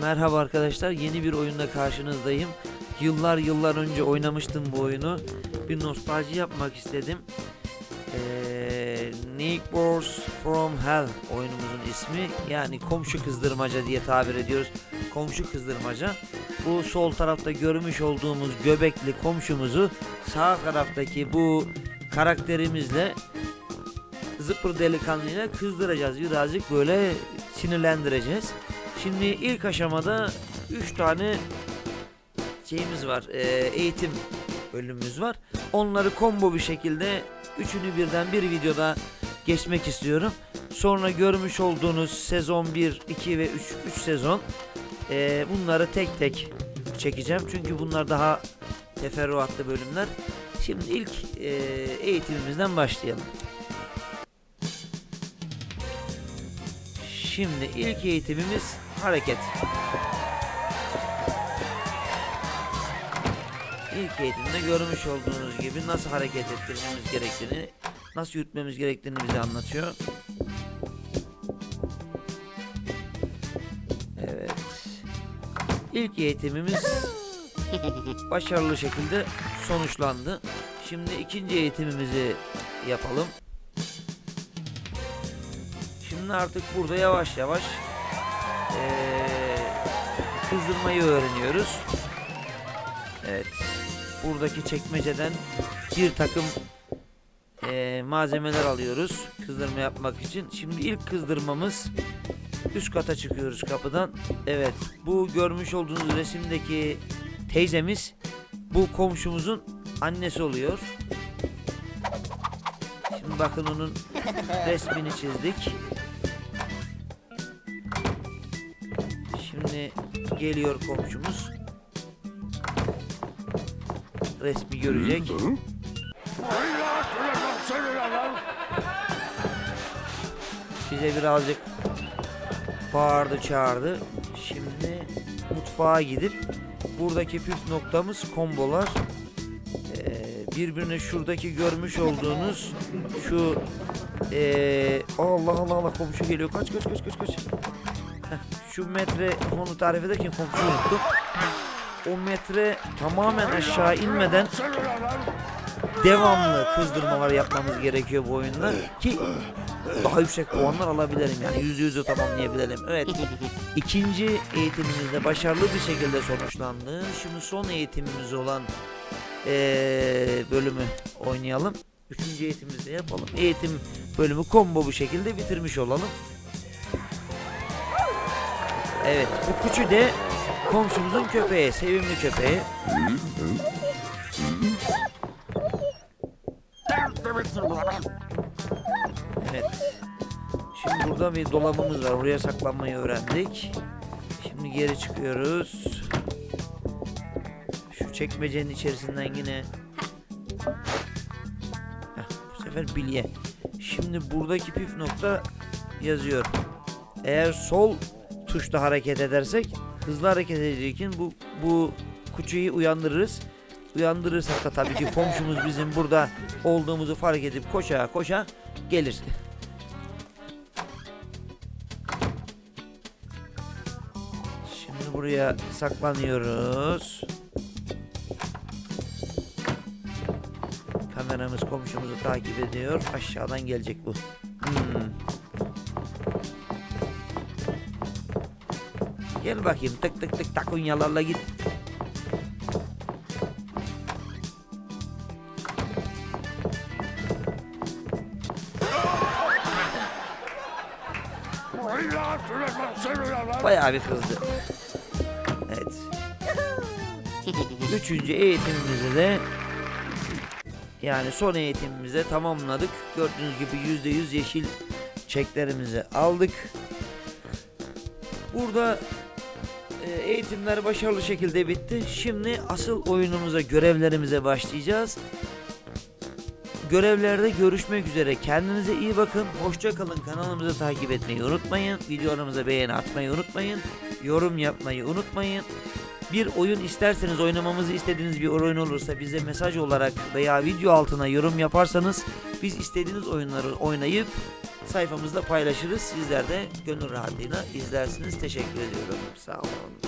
Merhaba arkadaşlar, yeni bir oyunda karşınızdayım. Yıllar yıllar önce oynamıştım bu oyunu. Bir nostalji yapmak istedim. Ee, Neighbors from Hell oyunumuzun ismi. Yani komşu kızdırmaca diye tabir ediyoruz. Komşu kızdırmaca. Bu sol tarafta görmüş olduğumuz göbekli komşumuzu sağ taraftaki bu karakterimizle zıpır delikanlıyla kızdıracağız. Birazcık böyle sinirlendireceğiz. Şimdi ilk aşamada 3 tane şeyimiz var. e, eğitim bölümümüz var. Onları combo bir şekilde üçünü birden bir videoda geçmek istiyorum. Sonra görmüş olduğunuz sezon 1, 2 ve 3, 3 sezon e, bunları tek tek çekeceğim. Çünkü bunlar daha teferruatlı bölümler. Şimdi ilk e, eğitimimizden başlayalım. Şimdi ilk eğitimimiz hareket. İlk eğitimde görmüş olduğunuz gibi nasıl hareket ettirmemiz gerektiğini, nasıl yürütmemiz gerektiğini bize anlatıyor. Evet. İlk eğitimimiz başarılı şekilde sonuçlandı. Şimdi ikinci eğitimimizi yapalım. Şimdi artık burada yavaş yavaş eee, kızdırmayı öğreniyoruz. Evet. Buradaki çekmeceden bir takım eee, malzemeler alıyoruz kızdırma yapmak için. Şimdi ilk kızdırmamız üst kata çıkıyoruz kapıdan. Evet. Bu görmüş olduğunuz resimdeki teyzemiz bu komşumuzun annesi oluyor. Şimdi bakın onun resmini çizdik. Şimdi geliyor komşumuz. Resmi görecek. Bize birazcık bağırdı çağırdı. Şimdi mutfağa gidip buradaki püf noktamız kombolar. Ee, birbirine şuradaki görmüş olduğunuz şu ee, Allah Allah Allah komşu geliyor. Kaç kaç kaç kaç kaç. Şu metre onu tarif ederken komşu unuttum. O metre tamamen aşağı inmeden devamlı kızdırmalar yapmamız gerekiyor bu oyunda ki daha yüksek puanlar alabilelim yani yüzde yüzü tamamlayabilelim. Evet ikinci eğitimimizde başarılı bir şekilde sonuçlandı. Şimdi son eğitimimiz olan eee, bölümü oynayalım. Üçüncü eğitimimizi de yapalım. Eğitim bölümü combo bu şekilde bitirmiş olalım. Evet bu küçü de komşumuzun köpeği, sevimli köpeği. Evet. Şimdi burada bir dolabımız var. Oraya saklanmayı öğrendik. Şimdi geri çıkıyoruz. Şu çekmecenin içerisinden yine Heh, bu sefer bilye. Şimdi buradaki püf nokta yazıyor. Eğer sol tuşla hareket edersek hızlı hareket edecekken bu bu kuçuyu uyandırırız. Uyandırırsak da tabii ki komşumuz bizim burada olduğumuzu fark edip koşa koşa gelir. Şimdi buraya saklanıyoruz. Kameramız komşumuzu takip ediyor. Aşağıdan gelecek bu. Hmm. Gel bakayım tık tık tık takunyalarla git. Bayağı bir kızdı. Evet. Üçüncü eğitimimizi de yani son eğitimimizi de tamamladık. Gördüğünüz gibi yüzde yüz yeşil çeklerimizi aldık. Burada eğitimler başarılı şekilde bitti. Şimdi asıl oyunumuza, görevlerimize başlayacağız. Görevlerde görüşmek üzere. Kendinize iyi bakın. Hoşça kalın. Kanalımızı takip etmeyi unutmayın. Videolarımıza beğeni atmayı unutmayın. Yorum yapmayı unutmayın. Bir oyun isterseniz oynamamızı istediğiniz bir oyun olursa bize mesaj olarak veya video altına yorum yaparsanız biz istediğiniz oyunları oynayıp sayfamızda paylaşırız. Sizler de gönül rahatlığıyla izlersiniz. Teşekkür ediyorum. Sağ olun.